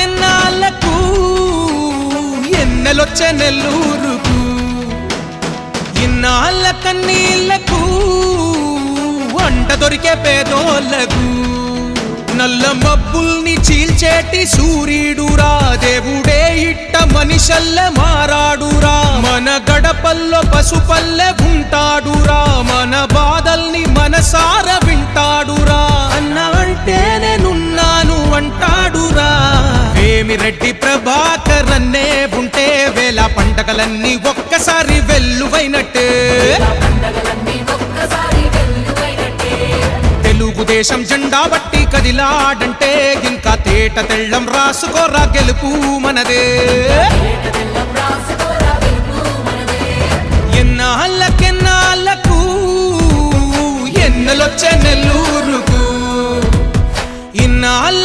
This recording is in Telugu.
నాకెన్నాళ్ళకు ఎన్నెలొచ్చే నెల్లూరుకు ఇన్నాళ్ళ కన్నీళ్ళకు వంట దొరికే పేదోళ్ళకు నల్ల మబ్బుల్ని చీల్చేటి సూర్యుడురా దేవుడే ఇట్ట మనిషల్ల మారాడురా మన గడపల్లో పసుపల్లె ఉంటాడురా మన బాధల్ని మనసా వేమిరెడ్డి ప్రభాకర్ అన్నే ఉంటే వేళ పండగలన్నీ ఒక్కసారి వెల్లువైనట్టే. తెలుగుదేశం జెండా బట్టి కదిలాడంటే ఇంకా తేట తెళ్ళం రాసుకోరా గెలుపు మనదే. ఎన్నాళ్ళకెన్నాళ్ళకు ఎన్నలొచ్చే నెల్లూరుకు. ఇన్నాళ్ళ